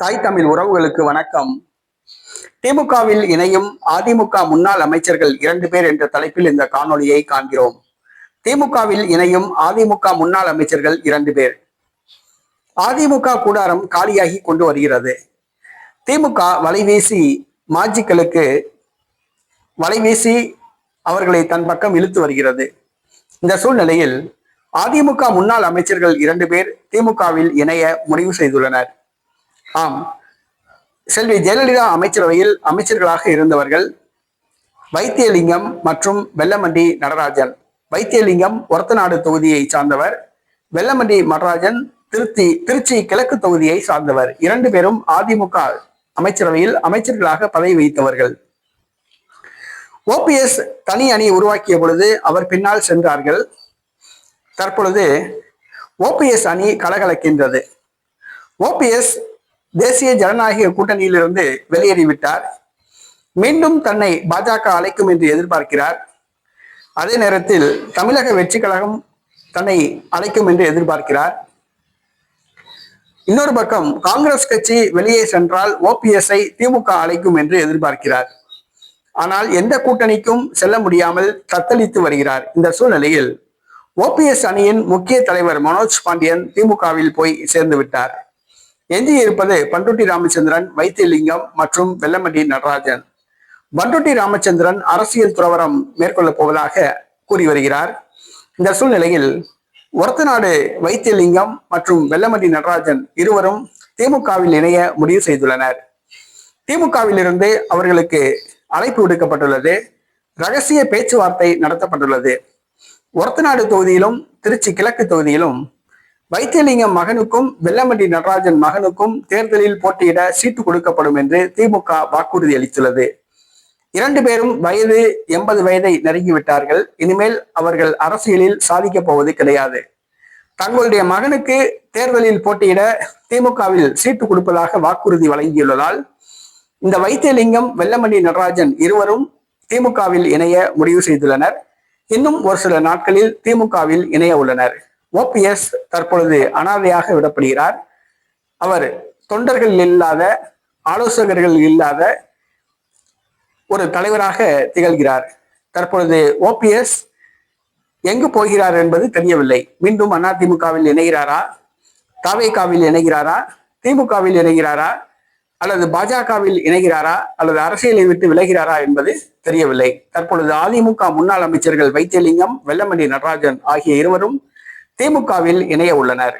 தாய் தமிழ் உறவுகளுக்கு வணக்கம். திமுகவில் இணையும் அதிமுக முன்னாள் அமைச்சர்கள் இரண்டு பேர் என்ற தலைப்பில் இந்த காணொலியை காண்கிறோம். திமுகவில் இணையும் அதிமுக முன்னாள் அமைச்சர்கள் இரண்டு பேர். அதிமுக கூடாரம் காலியாகி கொண்டு வருகிறது. திமுக வலைவீசி மாஜிக்களுக்கு வலைவீசி அவர்களை தன் பக்கம் இழுத்து வருகிறது. இந்த சூழ்நிலையில் அதிமுக முன்னாள் அமைச்சர்கள் இரண்டு பேர் திமுகவில் இணைய முடிவு செய்துள்ளனர். ஆம். செல்வி ஜெயலலிதா அமைச்சரவையில் அமைச்சர்களாக இருந்தவர்கள் வைத்தியலிங்கம் மற்றும் வெல்லமண்டி நடராஜன். வைத்தியலிங்கம் ஒரத்தநாடு தொகுதியை சார்ந்தவர். வெல்லமண்டி நடராஜன் திருச்சி திருச்சி கிழக்கு தொகுதியை சார்ந்தவர். இரண்டு பேரும் அதிமுக அமைச்சரவையில் அமைச்சர்களாக பதவி வகித்தவர்கள். ஓபிஎஸ் தனி அணி உருவாக்கிய பொழுது அவர் பின்னால் சென்றார்கள். தற்பொழுது ஓபிஎஸ் அணி கலகலக்கின்றது. ஓபிஎஸ் தேசிய ஜனநாயக கூட்டணியிலிருந்து வெளியேறிவிட்டார். மீண்டும் தன்னை பாஜக அழைக்கும் என்று எதிர்பார்க்கிறார். அதே நேரத்தில் தமிழக வெற்றி கழகம் தன்னை அழைக்கும் என்று எதிர்பார்க்கிறார். இன்னொரு பக்கம் காங்கிரஸ் கட்சி வெளியே சென்றால் ஓபிஎஸ்ஐ திமுக அழைக்கும் என்று எதிர்பார்க்கிறார். ஆனால் எந்த கூட்டணிக்கும் செல்ல முடியாமல் தத்தளித்து வருகிறார். இந்த சூழ்நிலையில் ஓபிஎஸ் அணியின் முக்கிய தலைவர் மனோஜ் பாண்டியன் திமுகவில் போய் சேர்ந்து விட்டார். எஞ்சி இருப்பது பண்டுட்டி ராமச்சந்திரன் வைத்தியலிங்கம் மற்றும் வெள்ளமண்டி நடராஜன். பண்டுட்டி ராமச்சந்திரன் அரசியல் துறவரம் மேற்கொள்ளப் போவதாக கூறி வருகிறார். இந்த சூழ்நிலையில் ஒரத்தநாடு வைத்தியலிங்கம் மற்றும் வெள்ளமண்டி நடராஜன் இருவரும் திமுகவில் இணைய முடிவு செய்துள்ளனர். திமுகவில் இருந்து அவர்களுக்கு அழைப்பு விடுக்கப்பட்டுள்ளது. ரகசிய பேச்சுவார்த்தை நடத்தப்பட்டுள்ளது. ஒரத்தநாடு தொகுதியிலும் திருச்சி கிழக்கு தொகுதியிலும் வைத்தியலிங்கம் மகனுக்கும் வெள்ளமண்டி நடராஜன் மகனுக்கும் தேர்தலில் போட்டியிட சீட்டு கொடுக்கப்படும் என்று திமுக வாக்குறுதி அளித்துள்ளது. இரண்டு பேரும் வயது எண்பது வயதை நெருங்கிவிட்டார்கள். இனிமேல் அவர்கள் அரசியலில் சாதிக்கப் போவது கிடையாது. தங்களுடைய மகனுக்கு தேர்தலில் போட்டியிட திமுகவில் சீட்டு கொடுப்பதாக வாக்குறுதி வழங்கியுள்ளதால் இந்த வைத்தியலிங்கம் வெள்ளமணி நடராஜன் இருவரும் திமுகவில் இணைய முடிவு செய்துள்ளனர். இன்னும் ஒரு சில நாட்களில் திமுகவில் இணைய உள்ளனர். ஓபிஎஸ் தற்பொழுது அனாதையாக விடப்படுகிறார். அவர் தொண்டர்கள் இல்லாத ஆலோசகர்கள் இல்லாத ஒரு தலைவராக திகழ்கிறார். தற்பொழுது ஓபிஎஸ் எங்கு போகிறார் என்பது தெரியவில்லை. மீண்டும் அதிமுகவில் இணைகிறாரா? தாவேகாவில் இணைகிறாரா? திமுகவில் இணைகிறாரா? அல்லது பாஜகவில் இணைகிறாரா? அல்லது அரசியலை விட்டு விலகிறாரா என்பது தெரியவில்லை. தற்பொழுது அதிமுக முன்னாள் அமைச்சர்கள் வைத்தியலிங்கம் வெள்ளமணி நடராஜன் ஆகிய இருவரும் திமுகவில் இணைய உள்ளனர்.